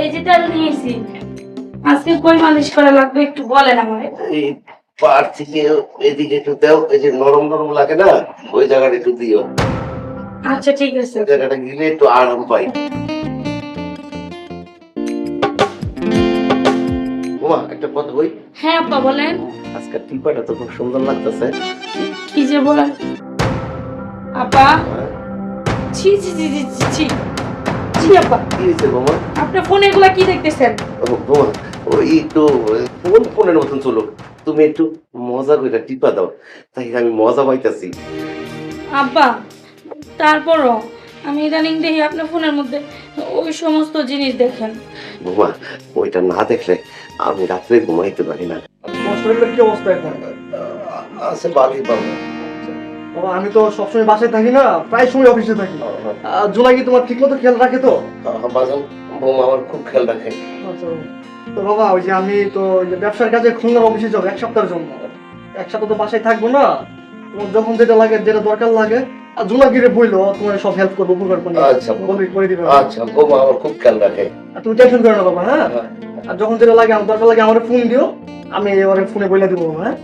এই যে তেল নিয়েছি। আজকে কই মালিশ করা লাগবে একটু বলেন আমারে। এই পার থেকে এদিকে একটু দাও এই যে নরম নরম লাগে না ওই জায়গাটা একটু দিও। আচ্ছা ঠিক আছে। জায়গাটা গিলে একটু আরাম পাই। ওমা একটা কথা বই হ্যাঁ আব্বা বলেন। আজকে টিপাটা তো খুব সুন্দর লাগতেছে। কি যে বলেন। ছি ছি ছি ছি, ছি। জি আব্বা। কি হয়েছে বোমা আপনার ফোনে এগুলা কি দেখতেছেন? ও, বোমা ওই একটু ফোন ফোনের মতন চলো তুমি একটু মজা করে টিপা দাও তাই আমি মজা পাইতাছি। আব্বা তারপরও আমি ইদানিং দেখি আপনার ফোনের মধ্যে ওই সমস্ত জিনিস দেখেন। বোমা ওইটা না দেখলে আমি রাত্রে ঘুমাইতে পারি না। শরীরের কি অবস্থা এখন? আছে বালি বাবা। বাবা আমি তো সবসময় বাসায় থাকি না প্রায় সময় অফিসে থাকি। জোনাই কি তোমার ঠিক মতো খেয়াল রাখে তো? বাজান বোমা আমার খুব খেয়াল রাখে। আচ্ছা। তো বাবা ওই যে আমি তো ব্যবসার কাজে খুলনার অফিসে যাব এক সপ্তাহের জন্য। এক সপ্তাহ তো বাসায় থাকব না। তোমার যখন যেটা লাগে যেটা দরকার লাগে আর জোনাগিরে বইলো তোমার সব হেল্প করব উপকার করব। আচ্ছা। করে দিবে। আচ্ছা বোমা আমার খুব খেয়াল রাখে। আর তুমি টেনশন করো না বাবা হ্যাঁ। আর যখন যেটা লাগে আমার দরকার লাগে আমার ফোন দিও আমি এবারে ফোনে বলে দিব হ্যাঁ?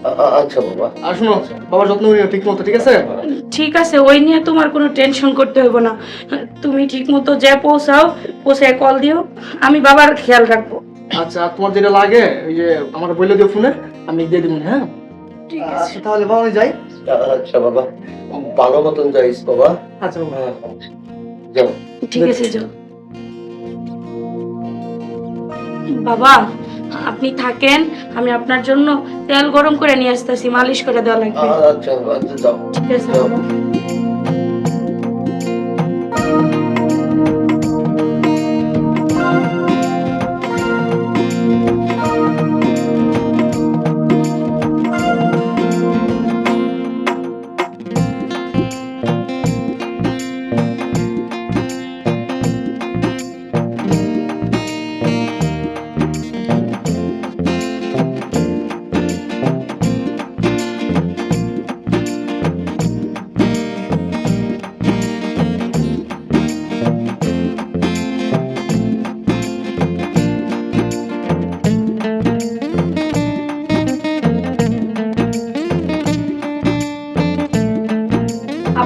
আচ্ছা বাবা। আর শোনো বাবার যত্ন নিও ঠিক মতো ঠিক আছে? ঠিক আছে ওই নিয়ে তোমার কোনো টেনশন করতে হবে না। তুমি ঠিক মতো যে পৌঁছাও পৌঁছায় কল দিও আমি বাবার খেয়াল রাখব। আচ্ছা তোমার যেটা লাগে ওই যে আমার বলে দিও ফোনে আমি দিয়ে দিব হ্যাঁ? ঠিক আছে। তাহলে বাবা আমি যাই। আচ্ছা বাবা। ভালো মতন যাইস বাবা। আচ্ছা বাবা। যাও। ঠিক আছে যাও। বাবা আপনি থাকেন আমি আপনার জন্য তেল গরম করে নিয়ে আসতেছি মালিশ করে দেওয়া লাগবে। আচ্ছা আচ্ছা যাও। ঠিক আছে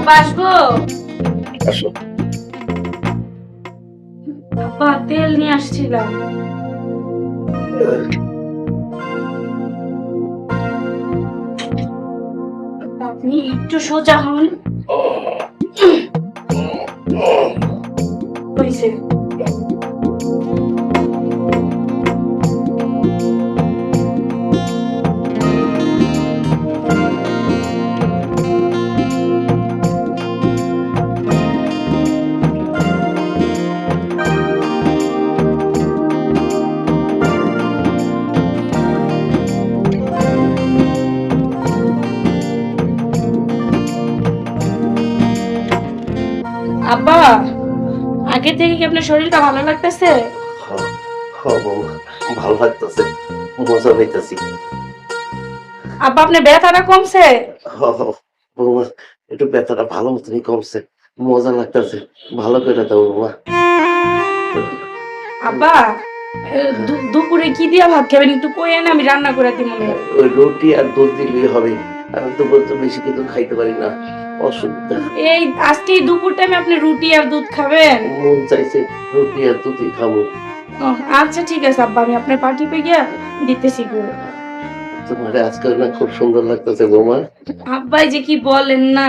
বাবা আসব? আসো। তেল নিয়ে আসছিলাম। আপনি একটু সোজা হন। হয়েছে। থেকে কি আপনার শরীরটা ভালো লাগতেছে? হ- হ বৌমা ভালো লাগতেছে মজা পাইতাছি। আব্বা ব্যথাটা কমছে? হ হ, বৌমা একটু ব্যথাটা ভালো মতনই কমছে মজা লাগতেছে ভালো করে দাও বৌমা। আব্বা দুপুরে কি দিয়া ভাত খাবেন? একটু কইেন আমি রান্না করে দিই মনে রুটি আর দুধ দিলেই হবে। আমি তো বলতে বেশি কিছু খাইতে পারি না। অসুবিধা এই আজকে দুপুর টাইমে আপনি রুটি আর দুধ খাবেন? মন চাইছে রুটি আর দুধই খাব। আচ্ছা ঠিক আছে আব্বা আমি আপনার পার্টি পে গিয়া দিতেছি তোমার আজকাল না খুব সুন্দর লাগতেছে বৌমা আব্বাই যে কি বলেন না।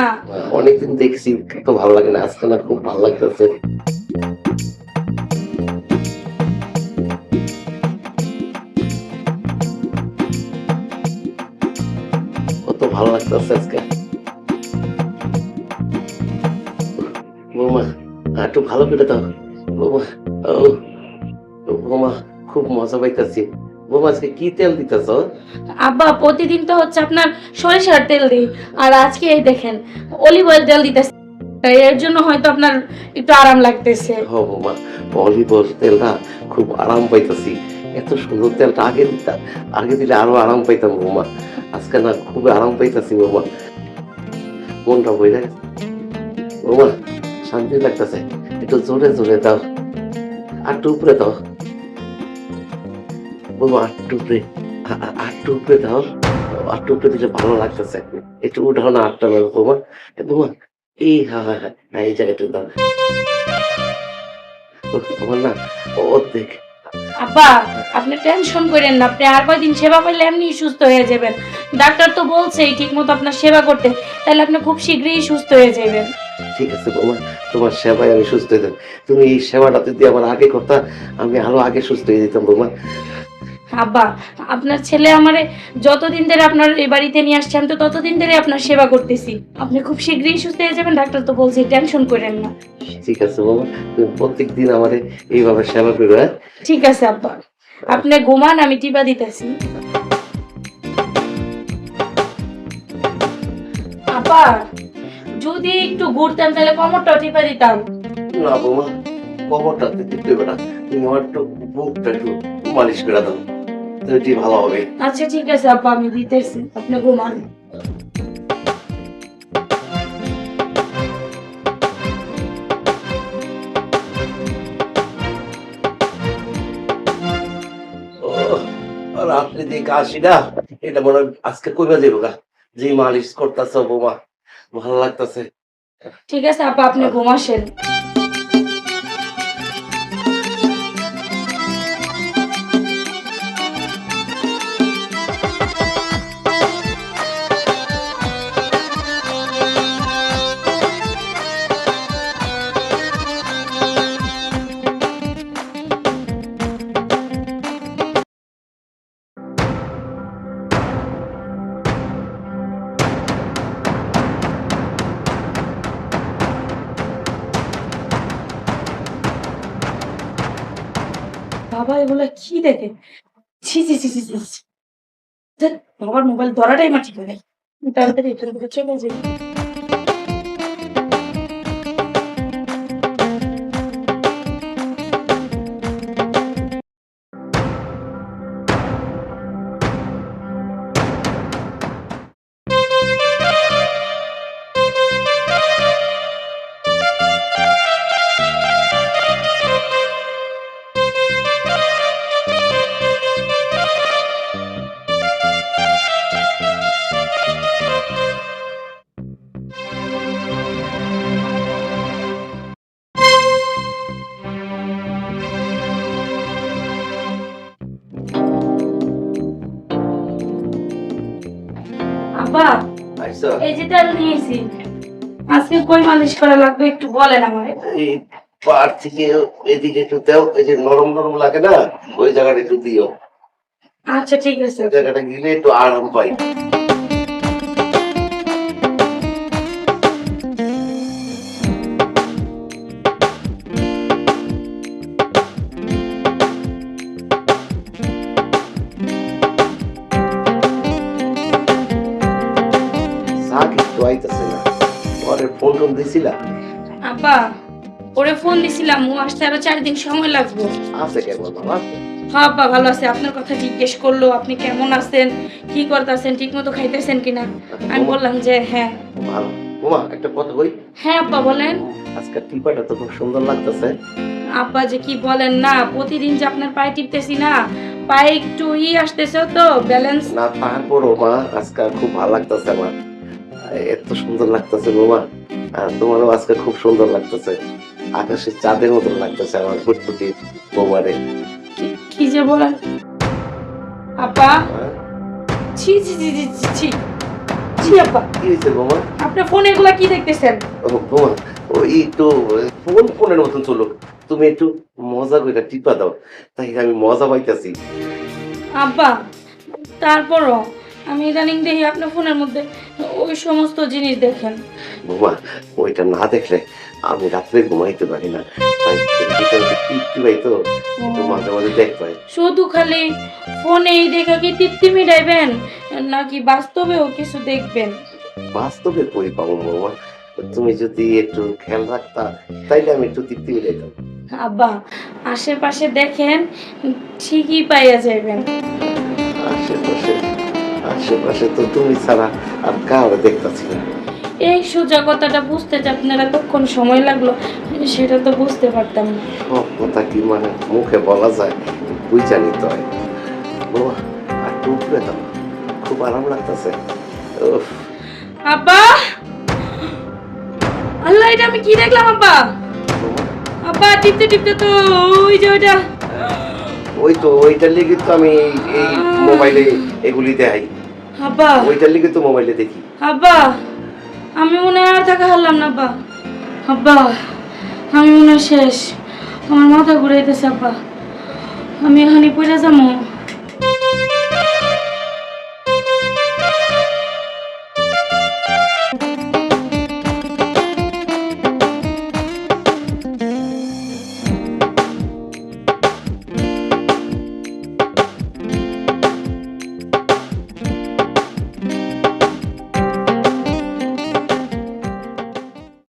অনেকদিন দেখছি তো ভালো লাগে না আজকে না খুব ভালো লাগতেছে। কত ভালো লাগতেছে আজকে। একটু ভালো করে দাও। বৌমা ও বৌমা খুব মজা পাইতাছি। বৌমা আজকে কি তেল দিতেছ? আব্বা প্রতিদিন তো হচ্ছে আপনার সরিষার তেল দিই। আর আজকে এই দেখেন অলিভ অয়েল তেল দিতেছে। এর জন্য হয়তো আপনার একটু আরাম লাগতেছে। হ বৌমা অলিভ অয়েল তেলটা খুব আরাম পাইতাছি। এত সুন্দর তেলটা আগে দিতাম আগে দিলে আরও আরাম পাইতাম বৌমা। আজকে না খুব আরাম পাইতাছি বৌমা। মনটা বইরে গেছে। বৌমা শান্তি লাগতেছে। একটু জোরে জোরে দাও। আটটু উপরে দাও। বলব আটটু উপরে আটটু উপরে দাও। আটটু উপরে দিলে ভালো লাগতেছে। একটু উঠাও না আটটা লাগবে বৌমা। বৌমা, এই হ্যাঁ হ্যাঁ হ্যাঁ এই জায়গাটা দাও। আমার না অর্ধেক আব্বা, আপনি টেনশন করেন না, আপনি আর কয়দিন সেবা করলে এমনি সুস্থ হয়ে যাবেন। ডাক্তার তো বলছেই ঠিক মতো আপনার সেবা করতে, তাহলে আপনি খুব শীঘ্রই সুস্থ হয়ে যাবেন ঠিক আছে বাবা, তোমার সেবায় আমি সুস্থ হয়ে তুমি এই সেবাটা যদি আমার আগে করতে, আমি আরও আগে সুস্থ হয়ে যেতাম বৌমা আব্বা আপনার ছেলে আমারে যতদিন ধরে আপনার এই বাড়িতে নিয়ে আসছে আমি তো ততদিন ধরে আপনার সেবা করতেছি। আপনি খুব শীঘ্রই সুস্থ হয়ে যাবেন ডাক্তার তো বলছে টেনশন করেন না। ঠিক আছে বাবা তুমি প্রত্যেক দিন আমার এইভাবে সেবা করবে হ্যাঁ? ঠিক আছে আব্বা। আপনি ঘুমান আমি টিপা দিতেছি। আব্বা যদি একটু ঘুরতেন তাহলে কমরটাও টিপা দিতাম। না বৌমা কবরটা দিতে দেবে না। তুমি আমার একটু বুকটা একটু মালিশ করে দাও। এটি ভালো হবে। আচ্ছা ঠিক আছে আব্বা আমি দিতেছি। আপনি ঘুমান। রাত্রে যে কাশিটা এটা মনে আজকে কইবা যাব গা। যে মালিশ করতেছ বৌমা ভালো লাগতেছে। ঠিক আছে আপা আপনি ঘুমাসেন। এগুলো কি দেখে? ছি ছি ছি ছি ছি বাবার মোবাইল ধরাটাই মাটি করে তাড়াতাড়ি রিটার্ন করে চলে যাই। আব্বা এই যে তেল নিয়েছি আজকে কই মালিশ করা লাগবে একটু বলেন আমারে এই পার থেকে এদিকে একটু দাও এই যে নরম নরম লাগে না ওই জায়গাটা একটু দিও। আচ্ছা ঠিক আছে। জায়গাটা গেলে একটু আরাম পাই। ও আসতে আরও চার দিন সময় লাগবে। আছে কেমন বাবা? হ্যাঁ আব্বা ভালো আছে। আপনার কথা জিজ্ঞেস করল আপনি কেমন আছেন? কি করতেছেন? ঠিক মতো খাইতেছেন কিনা? আমি বললাম যে হ্যাঁ। ভালো ওমা একটা কথা কই? হ্যাঁ আব্বা বলেন। আজকে টিপাটা তো খুব সুন্দর লাগতেছে। আব্বা যে কি বলেন না প্রতিদিন যে আপনার পায়ে টিপতেছি না পায়ে একটু ই আসতেছে তো ব্যালেন্স না আজকে খুব ভালো লাগতেছে আমার। এত সুন্দর লাগতেছে বৌমা। আর তোমারও আজকে খুব সুন্দর লাগতেছে। আকাশের চাঁদের মতন লাগতেছে আমার ফুটফুটি বৌমারে কি যে বলেন? আব্বা হ্যাঁ? ছি ছি ছি ছি ছি, ছি। ছি আব্বা কি হয়েছে বৌমা? আপনার ফোনে এগুলা কি দেখতেছেন? বৌমা ওই একটু ফোন ফোনের মতন চলো তুমি একটু মজা করে টিপা দাও তাই আমি মজা পাইতেছি। আব্বা তারপরও আমি ইদানিং দেখি আপনার ফোনের মধ্যে ওই সমস্ত জিনিস দেখেন। বৌমা ওইটা না দেখলে আমি রাত্রে ঘুমাইতে পারি না। তো। মাঝে মাঝে দেখতে শুধু খালি ফোনে দেখা কি মিটাইবেন নাকি বাস্তবেও কিছু দেখবেন? বাস্তবে কই পাবো বৌমা? তুমি যদি একটু খেয়াল রাখতা তাইলে আমি একটু তৃপ্তি মিলাইতাম আব্বা আশেপাশে দেখেন ঠিকই পাইয়া যাইবেন। আশেপাশে আশেপাশে তো তুমি ছাড়া আর কাউরে দেখতাছি না। এই সোজা কথাটা বুঝতে যে আপনার এতক্ষণ সময় লাগল সেটা তো বুঝতে পারতাম না। সব কথা কি মানে? মুখে বলা যায় বুঝ জানি তো হয়। বাবা আর একটু উপরে দাও। খুব আরাম লাগতেছে। আব্বা! আল্লাহ এটা আমি কি দেখলাম আব্বা? বাবা, আব্বা টিপতে টিপতে তো ওই যে ওইটা। ওই তো ওইটার লিগে তো আমি এই- এই মোবাইলে এগুলি দেখাই। আব্বা। ওইটার লিগে তো মোবাইলে দেখি। আব্বা। আমি মনে আর থাকা হারলাম না, আব্বা। আব্বা, আমি মনে শেষ। আমার মাথা ঘুরাইতেছে, আব্বা। আমি এখানে পড়ে যাব